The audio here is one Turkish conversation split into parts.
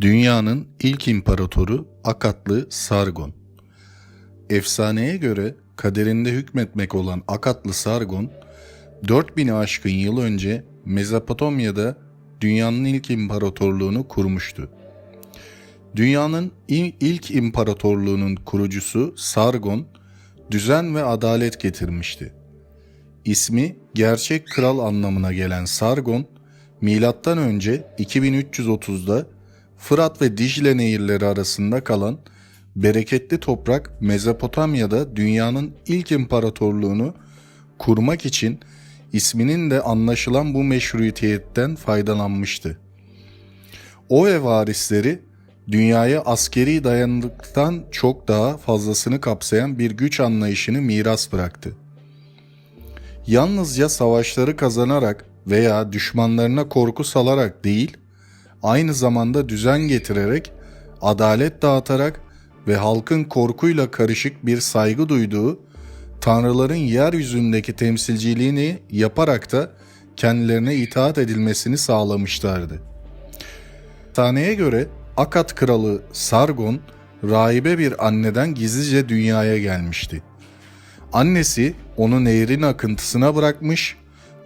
Dünyanın ilk imparatoru Akatlı Sargon. Efsaneye göre kaderinde hükmetmek olan Akatlı Sargon, 4000'i aşkın yıl önce Mezopotamya'da dünyanın ilk imparatorluğunu kurmuştu. Dünyanın il- ilk imparatorluğunun kurucusu Sargon, düzen ve adalet getirmişti. İsmi gerçek kral anlamına gelen Sargon, milattan önce 2330'da Fırat ve Dicle nehirleri arasında kalan bereketli toprak Mezopotamya'da dünyanın ilk imparatorluğunu kurmak için isminin de anlaşılan bu meşrutiyetten faydalanmıştı. O ve varisleri dünyaya askeri dayanıklıktan çok daha fazlasını kapsayan bir güç anlayışını miras bıraktı. Yalnızca savaşları kazanarak veya düşmanlarına korku salarak değil, aynı zamanda düzen getirerek, adalet dağıtarak ve halkın korkuyla karışık bir saygı duyduğu tanrıların yeryüzündeki temsilciliğini yaparak da kendilerine itaat edilmesini sağlamışlardı. Taneye göre Akat kralı Sargon rahibe bir anneden gizlice dünyaya gelmişti. Annesi onu nehrin akıntısına bırakmış,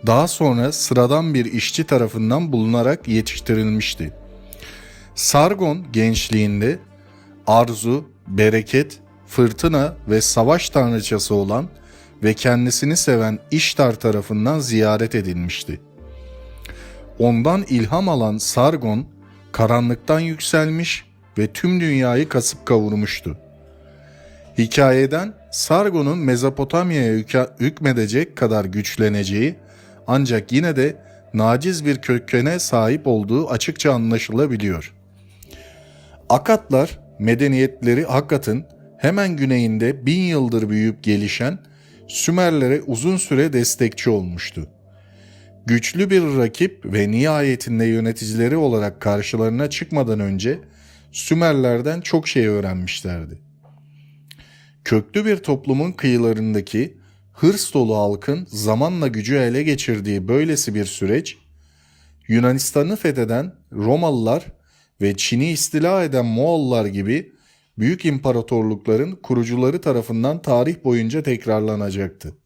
daha sonra sıradan bir işçi tarafından bulunarak yetiştirilmişti. Sargon gençliğinde arzu, bereket, fırtına ve savaş tanrıçası olan ve kendisini seven İştar tarafından ziyaret edilmişti. Ondan ilham alan Sargon, karanlıktan yükselmiş ve tüm dünyayı kasıp kavurmuştu. Hikayeden Sargon'un Mezopotamya'ya hükmedecek kadar güçleneceği ancak yine de naciz bir kökene sahip olduğu açıkça anlaşılabiliyor. Akatlar medeniyetleri Akkat'ın hemen güneyinde bin yıldır büyüyüp gelişen Sümerlere uzun süre destekçi olmuştu. Güçlü bir rakip ve nihayetinde yöneticileri olarak karşılarına çıkmadan önce Sümerlerden çok şey öğrenmişlerdi. Köklü bir toplumun kıyılarındaki hırs dolu halkın zamanla gücü ele geçirdiği böylesi bir süreç, Yunanistan'ı fetheden Romalılar ve Çin'i istila eden Moğollar gibi büyük imparatorlukların kurucuları tarafından tarih boyunca tekrarlanacaktı.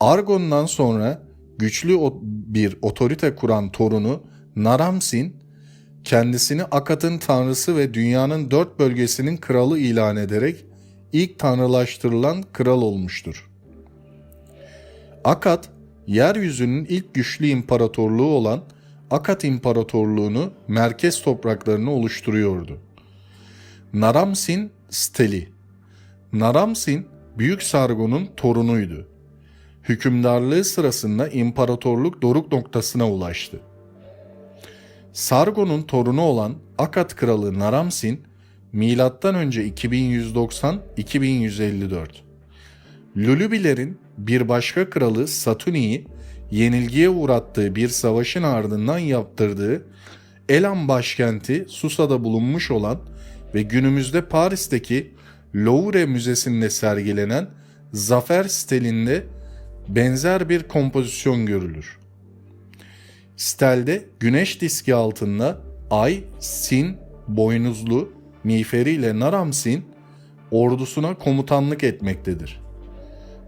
Argon'dan sonra güçlü bir otorite kuran torunu Naramsin, kendisini Akat'ın tanrısı ve dünyanın dört bölgesinin kralı ilan ederek ilk tanrılaştırılan kral olmuştur. Akat, yeryüzünün ilk güçlü imparatorluğu olan Akat İmparatorluğunu merkez topraklarını oluşturuyordu. Naramsin Steli Naramsin, Büyük Sargon'un torunuydu. Hükümdarlığı sırasında imparatorluk doruk noktasına ulaştı. Sargon'un torunu olan Akat kralı Naramsin, milattan önce 2190-2154. Lulubilerin bir başka kralı Satuni'yi yenilgiye uğrattığı bir savaşın ardından yaptırdığı Elam başkenti Susa'da bulunmuş olan ve günümüzde Paris'teki Louvre Müzesi'nde sergilenen Zafer stelinde benzer bir kompozisyon görülür. Stelde güneş diski altında Ay, Sin, boynuzlu, miğferiyle Naram-Sin ordusuna komutanlık etmektedir.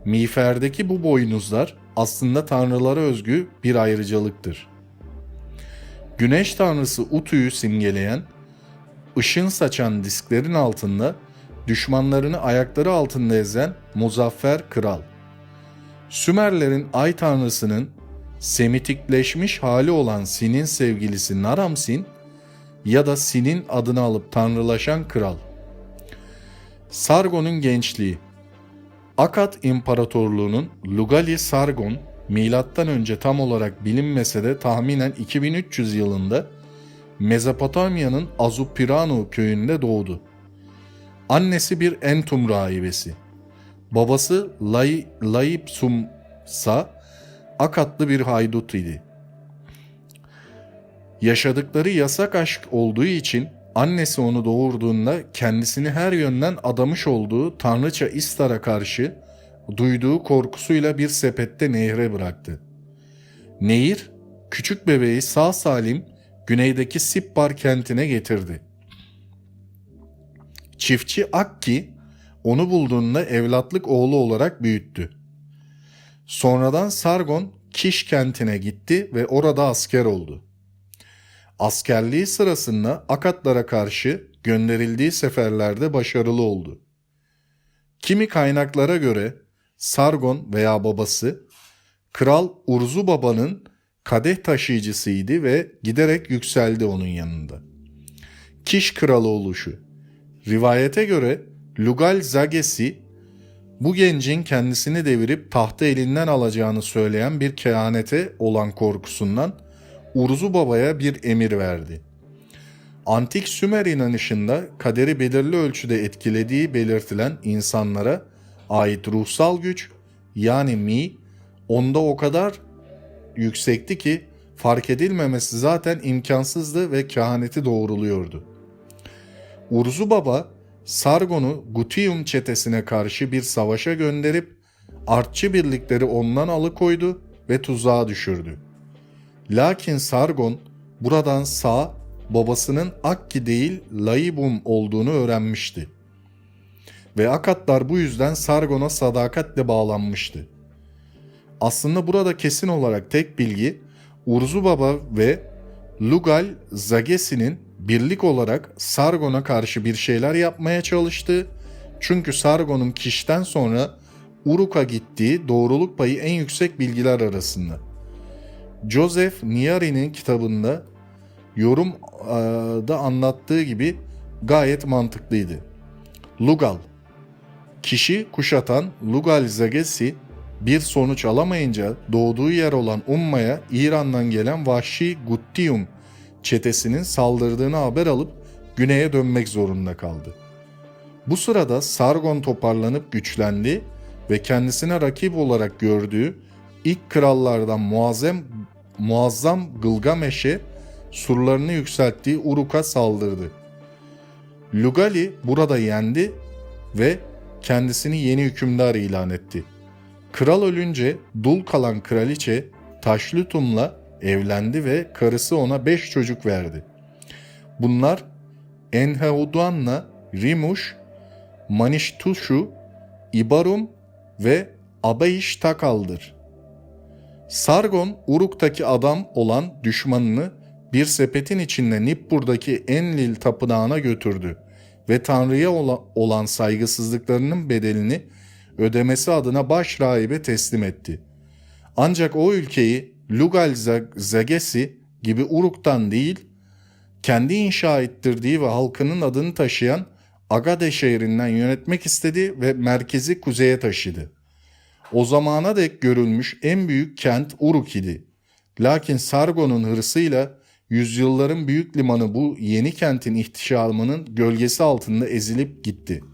Miğferdeki bu boynuzlar aslında tanrılara özgü bir ayrıcalıktır. Güneş tanrısı Utu'yu simgeleyen, ışın saçan disklerin altında düşmanlarını ayakları altında ezen muzaffer kral. Sümerlerin ay tanrısının Semitikleşmiş hali olan Sin'in sevgilisi Naram-Sin ya da Sin'in adını alıp tanrılaşan kral. Sargon'un gençliği Akat İmparatorluğu'nun Lugali Sargon milattan önce tam olarak bilinmese de tahminen 2300 yılında Mezopotamya'nın Azupirano köyünde doğdu. Annesi bir Entum rahibesi. Babası Lay, Layipsumsa Akatlı bir haydut idi. Yaşadıkları yasak aşk olduğu için annesi onu doğurduğunda kendisini her yönden adamış olduğu tanrıça İstar'a karşı duyduğu korkusuyla bir sepette nehre bıraktı. Nehir küçük bebeği sağ salim güneydeki Sippar kentine getirdi. Çiftçi Akki onu bulduğunda evlatlık oğlu olarak büyüttü. Sonradan Sargon Kiş kentine gitti ve orada asker oldu. Askerliği sırasında Akatlara karşı gönderildiği seferlerde başarılı oldu. Kimi kaynaklara göre Sargon veya babası Kral Urzu Baba'nın kadeh taşıyıcısıydı ve giderek yükseldi onun yanında. Kiş kralı oluşu. Rivayete göre Lugal Zagesi bu gencin kendisini devirip tahtı elinden alacağını söyleyen bir kehanete olan korkusundan Urzu Baba'ya bir emir verdi. Antik Sümer inanışında kaderi belirli ölçüde etkilediği belirtilen insanlara ait ruhsal güç yani mi onda o kadar yüksekti ki fark edilmemesi zaten imkansızdı ve kehaneti doğruluyordu. Urzu Baba Sargon'u Gutium çetesine karşı bir savaşa gönderip artçı birlikleri ondan alıkoydu ve tuzağa düşürdü. Lakin Sargon buradan sağ babasının Akki değil Laibum olduğunu öğrenmişti. Ve Akatlar bu yüzden Sargon'a sadakatle bağlanmıştı. Aslında burada kesin olarak tek bilgi Urzu Baba ve Lugal Zagesi'nin birlik olarak Sargon'a karşı bir şeyler yapmaya çalıştığı çünkü Sargon'un kişiden sonra Uruk'a gittiği doğruluk payı en yüksek bilgiler arasında. Joseph Niari'nin kitabında yorumda anlattığı gibi gayet mantıklıydı. Lugal Kişi kuşatan Lugal Zagesi bir sonuç alamayınca doğduğu yer olan Umma'ya İran'dan gelen vahşi Guttiyum çetesinin saldırdığını haber alıp güneye dönmek zorunda kaldı. Bu sırada Sargon toparlanıp güçlendi ve kendisine rakip olarak gördüğü ilk krallardan muazzam, muazzam Gılgameş'e surlarını yükselttiği Uruk'a saldırdı. Lugali burada yendi ve kendisini yeni hükümdar ilan etti. Kral ölünce dul kalan kraliçe Taşlutum'la evlendi ve karısı ona beş çocuk verdi. Bunlar Enheudan'la Rimuş, Maniştuşu, İbarum ve Abayiş Takal'dır. Sargon Uruk'taki adam olan düşmanını bir sepetin içinde Nippur'daki Enlil tapınağına götürdü ve Tanrı'ya olan saygısızlıklarının bedelini ödemesi adına baş rahibe teslim etti. Ancak o ülkeyi Lugal Zagesi gibi Uruk'tan değil, kendi inşa ettirdiği ve halkının adını taşıyan Agade şehrinden yönetmek istedi ve merkezi kuzeye taşıdı. O zamana dek görülmüş en büyük kent Uruk idi. Lakin Sargon'un hırsıyla yüzyılların büyük limanı bu yeni kentin ihtişamının gölgesi altında ezilip gitti.''